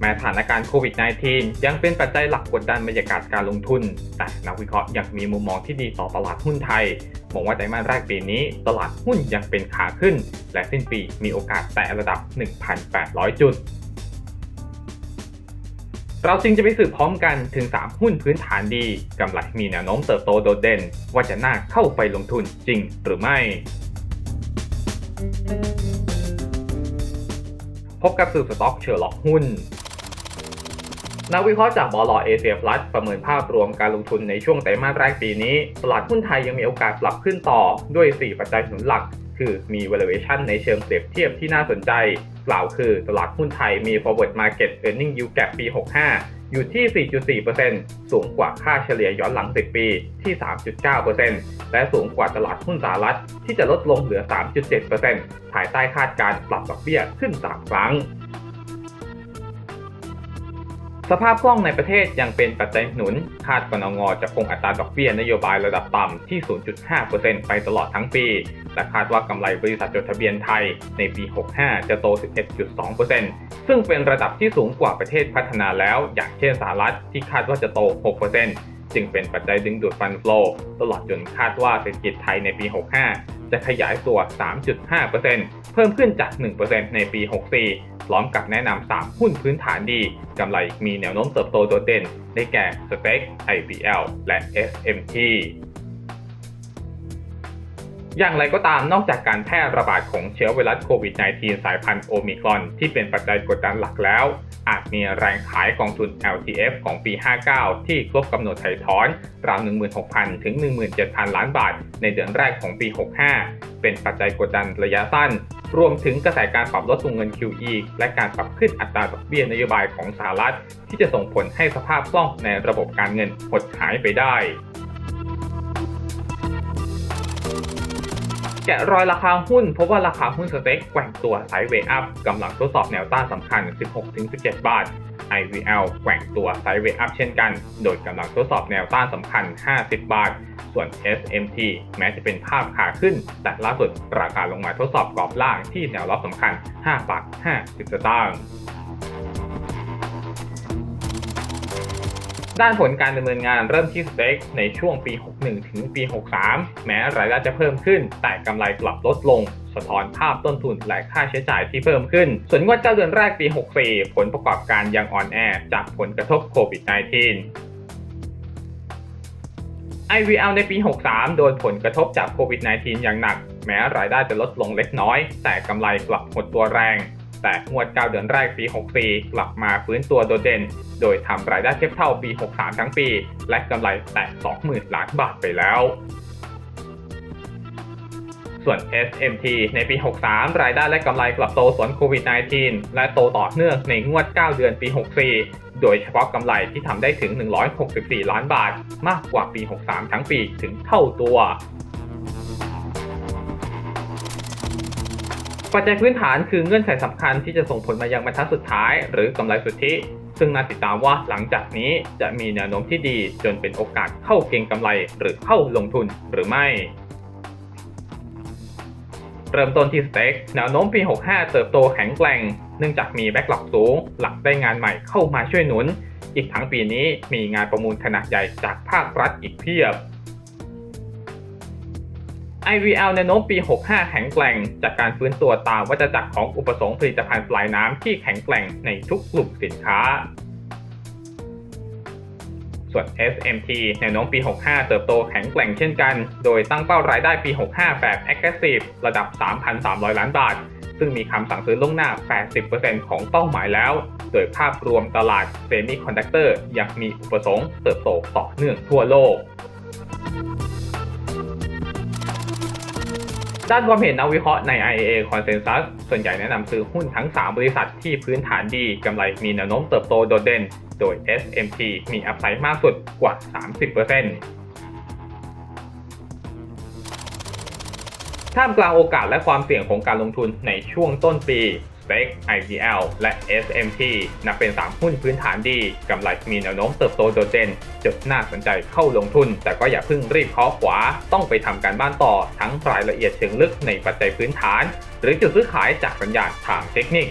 แม้สถานการณ์โควิด -19 ยังเป็นปัจจัยหลักกดดันบรรยากาศการลงทุน แต่นักวิเคราะห์ยังมีมุมมองที่ดีต่อตลาดหุ้นไทยมองว่าไตรมาสแรกปีนี้ตลาดหุ้นยังเป็นขาขึ้น และสิ้นปีมีโอกาสแตะระดับ 1,800 จุด เราจึงจะไปสืบพร้อมกันถึง 3 หุ้นพื้นฐานดีกำไรมีแนวโน้มเติบโตโดดเด่น ว่าจะน่าเข้าไปลงทุนจริงหรือไม่ พบกับสืบสต็อกเชอร์ล็อกหุ้นนักวิเคราะห์จากบลเอเชียพลัสประเมินภาพรวมการลงทุนในช่วงไตรมาสแรกปีนี้ ตลาดหุ้นไทยยังมีโอกาสปรับขึ้นต่อด้วย 4 ปัจจัยหนุนหลัก คือมี valuation ในเชิงเปรียบเทียบที่น่าสนใจ กล่าวคือตลาดหุ้นไทยมี forward market earning yield gap ปี 65 อยู่ที่ 4.4%สูงกว่าค่าเฉลี่ยย้อนหลัง 10 ปีที่ 3.9%และสูงกว่าตลาดหุ้นสหรัฐที่จะลดลงเหลือ 3.7%ภายใต้คาดการปรับดอกเบี้ยขึ้น 3 ครั้ง สภาพคล่องในประเทศยังเป็นปัจจัยหนุน คาดกนงจะคงอัตราดอกเบี้ยนโยบายระดับต่ำที่ 0.5%ไปตลอดทั้งปี และคาดว่ากำไรบริษัทจดทะเบียนไทยในปี 65 จะโต 11.2%ซึ่งเป็นระดับที่สูงกว่าประเทศพัฒนาแล้ว อย่างเช่นสหรัฐที่คาดว่าจะโต 6%จึงเป็นปัจจัยดึงดูดฟันโฟลตลอดจนคาดว่าเศรษฐกิจไทยในปี 65 จะขยายตัว 3.5%เพิ่มขึ้นจาก 1%ในปี 64 พร้อมกับแนะนำ 3 หุ้นพื้นฐานดี กำไรมีแนวโน้มเติบโตโดดเด่น ได้แก่ s t e c IPL และ SMT อย่างไรก็ตามนอกจากการแพร่ระบาดของเชื้อไวรัสโควิด -19 สายพันธุ์โอมิครอนที่เป็นปัจจัยกดดันหลักแล้ว อาจมีแรงขายกองทุน LTF ของปี 59 ที่ครบกำหนดไถ่ถอน ราว 16,000 ถึง 17,000 ล้านบาท ในเดือนแรกของปี 65 เป็นปัจจัยกดดันระยะสั้น รวมถึงกระแสการปรับลดวงเงิน QE และการปรับขึ้นอัตราดอกเบี้ยนโยบายของสหรัฐ ที่จะส่งผลให้สภาพคล่องในระบบการเงินหดหายไปได้ แกะรอยราคาหุ้นพบว่าราคาหุ้นสเต็กแกว่งตัวไซด์เวย์อัพกำลังทดสอบแนวต้านสำคัญ 16-17 บาท IVL แกว่งตัวไซด์เวย์อัพเช่นกัน โดยกำลังทดสอบแนวต้านสำคัญ 50 บาท ส่วน SMT แม้จะเป็นภาพขาขึ้น แต่ล่าสุดราคาลงมาทดสอบกรอบล่างที่แนวรับสำคัญ 5 บาท 50 สตางค์ ด้านผลการดำเนินงานเริ่มที่สเต็กในช่วงปี 61 ถึงปี 63 แม้รายได้จะเพิ่มขึ้น แต่กำไรกลับลดลง สะท้อนภาพต้นทุนและค่าใช้จ่ายที่เพิ่มขึ้น ส่วนงวดเก้าเดือนแรกปี 64 ผลประกอบการยังอ่อนแอจากผลกระทบโควิด -19 IVL ในปี 63 โดนผลกระทบจากโควิด -19 อย่างหนัก แม้รายได้จะลดลงเล็กน้อย แต่กำไรกลับหดตัวแรง แต่งวด 9 เดือนแรกปี 64 กลับมาฟื้นตัวโดดเด่น โดยทำรายได้เทียบเท่าปี 63 ทั้งปี และกำไรแตะ20,000 ล้านบาทไปแล้ว ส่วน SMT ในปี 63 รายได้และกำไรกลับโตสวนโควิด -19 และโตต่อเนื่องในงวด 9 เดือนปี 64 โดยเฉพาะกำไรที่ทำได้ถึง 164 ล้านบาท มากกว่าปี 63 ทั้งปีถึงเท่าตัว ปัจจัยพื้นฐานคือเงื่อนไขสำคัญที่จะส่งผลมายังบรรทัดสุดท้าย หรือกำไรสุทธิ ซึ่งน่าติดตามว่าหลังจากนี้จะมีแนวโน้มที่ดี จนเป็นโอกาสเข้าเก็งกำไรหรือเข้าลงทุนหรือไม่ เริ่มต้นที่สเต็กแนวโน้มปี 65 เติบโตแข็งแกร่ง เนื่องจากมีแบ็กหลักสูง หลักได้งานใหม่เข้ามาช่วยหนุน อีกทั้งปีนี้มีงานประมูลขนาดใหญ่จากภาครัฐอีกเพียบ IVL แนโน้มปี 65 แข็งแกร่ง จากการฟื้นตัวตามวัฏจักรของอุปสงค์ผลิตภัณฑ์ปลายน้ำที่แข็งแกร่งในทุกกลุ่มสินค้า ส่วน SMT แนโน้มปี 65 เติบโตแข็งแกร่งเช่นกัน โดยตั้งเป้ารายได้ปี 65 แบบ aggressive ระดับ 3,300 ล้านบาท ซึ่งมีคำสั่งซื้อล่วงหน้า 80%ของเป้าหมายแล้ว โดยภาพรวมตลาดเซมิคอนดักเตอร์ยังมีอุปสงค์เติบโตต่อเนื่องทั่วโลก ด้านความเห็นนักวิเคราะห์ใน IAA Consensus ส่วนใหญ่แนะนำซื้อหุ้นทั้ง 3 บริษัทที่พื้นฐานดีกำไรมีแนวโน้มเติบโตโดดเด่น โดย SMT มีอัพไซด์มากสุดกว่า 30%ท่ามกลางโอกาสและความเสี่ยงของการลงทุนในช่วงต้นปี Stake IPL และ SMT นับเป็น 3 หุ้นพื้นฐานดีกำไรมีแนวโน้มเติบโตโดดเด่นจุดน่าสนใจเข้าลงทุน แต่ก็อย่าเพิ่งรีบเคาะขวา ต้องไปทำการบ้านต่อทั้งรายละเอียดเชิงลึกในปัจจัยพื้นฐาน หรือจุดซื้อขายจากสัญญาณทางเทคนิค